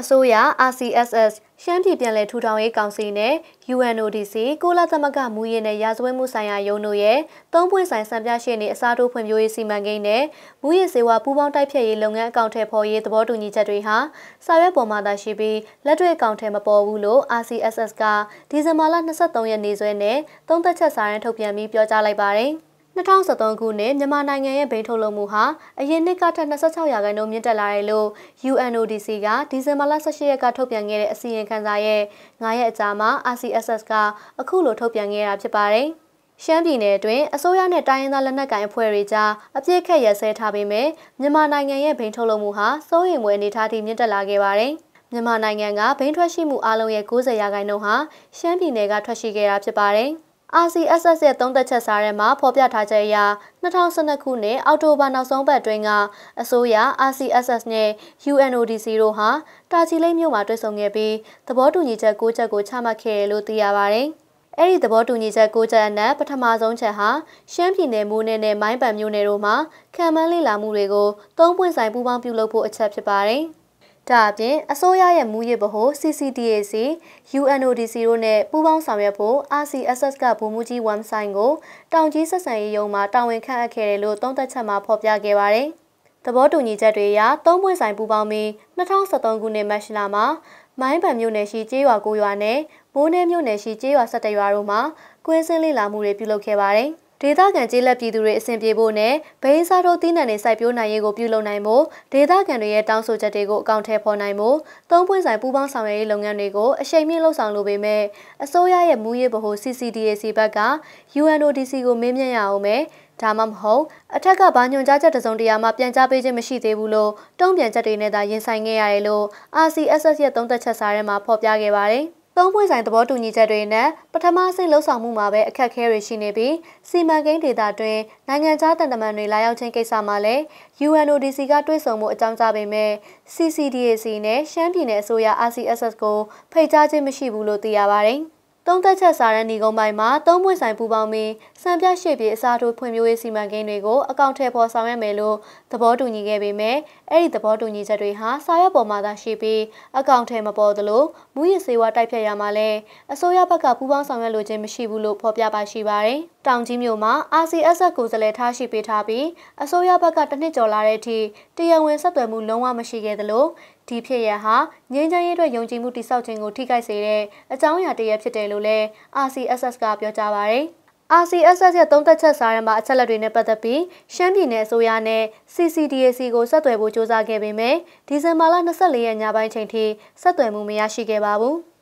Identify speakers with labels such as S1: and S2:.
S1: အစိုးရ RCSS ရှမ်းပြည်ပြည်လည်ထူထောင်ရေးကောင်စီနဲ့ UNODC ကိုလာသမဂမူရင်းနဲ့ရာဇဝတ်မှုဆိုင်ရာရုံးတို့ရဲ့သုံးပွင့်ဆိုင်စံပြရှင်းနေအစားထိုးဖွံ့ဖြိုးရေးစီမံကိန်းနဲ့မူရင်းစေဝါပူးပေါင်းတိုက်ဖြတ်ရေးလုပ်ငန်းအကောင့်ထဲပေါ်ရေးသဘောတူညီချက်တွေဟာစာရွက်ပေါ်မှာသာရှိပြီးလက်တွေ့အကောင့်ထဲမပေါ်ဘူးလို့ RCSS ကဒီဇင်ဘာလ23ရက်နေ့စွဲနဲ့သုံးသက်ချက်စာရန်ထုတ်ပြန်ပြီးပြောကြားလိုက်ပါတယ်။ 2013ခုနှစ်မြန်မာနိုင်ငံရဲ့ဘိန်းထုတ်လုပ်မှုဟာအရင်နှစ်ကထက်26ရာခိုင်နှုန်းမြင့်တက်လာတယ်လို့ UNODC ကဒီဇင်ဘာလ18ရက်ကထုတ်ပြန်ခဲ့တဲ့အစီရင်ခံစာရဲ့9ရက်အကြာမှာ RCSS ကအခုလိုထုတ်ပြန်ခဲ့တာဖြစ်ပါတယ်။ရှမ်းပြည်နယ်အတွင်းအစိုးရနဲ့တိုင်းရင်းသားလက်နက်ကိုင်အဖွဲ့တွေကြားအပြစ်ခက်ရစဲထားပေမဲ့မြန်မာနိုင်ငံရဲ့ဘိန်းထုတ်လုပ်မှုဟာစိုးရိမ်မွေအနေထားထိမြင့်တက်လာခဲ့ပါတယ်။မြန်မာနိုင်ငံကဘိန်းထွက်ရှိမှုအလုံးရဲ့90ရာခိုင်နှုန်းဟာရှမ်းပြည်နယ်ကထွက်ရှိခဲ့တာဖြစ်ပါတယ်။ RCSS ရဲ့သုံးသက်ချက်စာထဲမှာဖော်ပြထားချက်အရ2012ခုနှစ်အောက်တိုဘာနောက်ဆုံးပတ်တွင်ကအစိုးရ RCSS နဲ့ UNODC တို့ဟာတာချီလိတ်မြို့မှာတွေ့ဆုံခဲ့ပြီးသဘောတူညီချက်၉ချက်ကိုချမှတ်ခဲ့တယ်လို့သိရပါတယ်။အဲ့ဒီသဘောတူညီချက်၉ချက်အနက်ပထမဆုံးချက်ဟာရှမ်းပြည်နယ်မိုးနယ်နဲ့မိုင်းပန်မြို့နယ်တို့မှာခံမှန်းလေ့လာမှုတွေကိုသုံးပွင့်ဆိုင်ပူးပေါင်းပြုလုပ်ဖို့အချက်ဖြစ်ပါတယ်။ ဒါအပြင်အစိုးရရဲ့မူရစ်ဗဟို CCDAC UNODC တို့နဲ့ပူးပေါင်းဆောင်ရွက်ဖို့ RCSS ကဗိုလ်မှူးကြီးဝမ်ဆိုင်ကိုတောင်ကြီးဆက်ဆံရေးရုံးမှာတာဝန်ခန့်အပ်ခဲ့တယ်လို့သုံးသပ်ချက်မှာဖော်ပြခဲ့ပါတယ်။သဘောတူညီချက်တွေအရသုံးပွင့်ဆိုင်ပူးပေါင်းပြီး2013ခုနှစ်မတ်လမှာမိုင်းပံမြို့နယ်ရှိကျေးရွာ9ရွာနဲ့မိုးနဲမြို့နယ်ရှိကျေးရွာ17ရွာတို့မှာကွင်းစင်းလေးလာမှုတွေပြုလုပ်ခဲ့ပါတယ်။ ဒေသခံကျေးလက်ပြည်သူတွေအဆင်ပြေဖို့နဲ့ဘိန်းစားတို့တည်နှံနေစိုက်ပျိုးနိုင်ရေးကိုပြုလုပ်နိုင်ဖို့ဒေသခံတွေရဲ့တောင်းဆိုချက်တွေကိုအကောင့်ထဲပေါ်နိုင်ဖို့သုံးပွင့်ဆိုင်ပူးပေါင်းဆောင်ရွက်ရေးလုပ်ငန်းတွေကိုအရှိန်မြင့်လှုပ်ဆောင်လိုပေမဲ့အစိုးရရဲ့မူရစ်ဗဟို CCDAC ဘက်က UNODC ကိုမေးမြန်းရအောင်မယ်ဒါမှမဟုတ်အထက်ကဘာညွန်ကြားချက်တစုံတရာမှပြန်ကြားပေးခြင်းမရှိသေးဘူးလို့တုံ့ပြန်ချက်တွေနဲ့သာရင်ဆိုင်ခဲ့ရတယ်လို့ RCSS ရဲ့သုံးသက်ချက်စာထဲမှာဖော်ပြခဲ့ပါတယ်။ သုံးပွင့်ဆိုင်သဘောတူညီချက်တွေနဲ့ပထမဆင့်လှုပ်ဆောင်မှုမှာပဲအခက်အခဲတွေရှိနေပြီးစီမံကိန်းဒေတာတွင်နိုင်ငံခြားတန်တမန်တွေလာရောက်ခြင်းကိစ္စမှာလည်း UNODC ကတွဲဆောင်မှုအကြောင်းကြားပေမဲ့ CCDAC နဲ့ရှမ်းပြည်နယ်အစိုးရ RCSS ကိုဖိတ်ကြားခြင်းမရှိဘူးလို့သိရပါတယ်။ သုံးသက်ချက်စာရန်ဒီကုန်းပိုင်းမှာသုံးပွင့်ဆိုင်ပူပေါင်းပြီးစံပြရှေ့ပြေအစားထိုးဖွံ့ဖြိုးရေးစီမံကိန်းတွေကိုအကောင့်ထဲပေါ်ဆောင်ရွက်မယ်လို့သဘောတူညီခဲ့ပေမဲ့အဲ့ဒီသဘောတူညီချက်တွေဟာစာရွက်ပေါ်မှာသာရှိပြီးအကောင့်ထဲမပေါ်သလိုမူရစ်စေဝါတိုက်ဖြတ်ရမှာလဲအစိုးရဘက်ကပူးပေါင်းဆောင်ရွက်လိုခြင်းမရှိဘူးလို့ဖော်ပြပါရှိပါတယ်။ တောင်ကြီးမြို့မှာ RCSS ကိုယ်စားလှယ်ထားရှိပေးထားပြီးအစိုးရဘက်ကတစ်နှစ်ကျော်လာတဲ့အထိတရားဝင်ဆက်သွယ်မှုလုံးဝမရှိခဲ့သလိုဒီဖြစ်ရဟာငြိမ်းချမ်းရေးအတွက်ယုံကြည်မှုတိစောက်ခြင်းကိုထိခိုက်စေတဲ့အကြောင်းအရာတစ်ရပ်ဖြစ်တယ်လို့လည်း RCSS ကပြောကြားပါရယ်။ RCSS ရဲ့သုံးသက်ချက်စာရန်မှာအချက်လက်တွေနဲ့ပတ်သက်ပြီးရှမ်းပြည်နယ်အစိုးရနဲ့ CCDAC ကိုဆက်သွယ်ဖို့ကြိုးစားခဲ့ပေမဲ့ဒီဇင်ဘာလ24ရက်ညပိုင်းချိန်ထိဆက်သွယ်မှုမရရှိခဲ့ပါဘူး။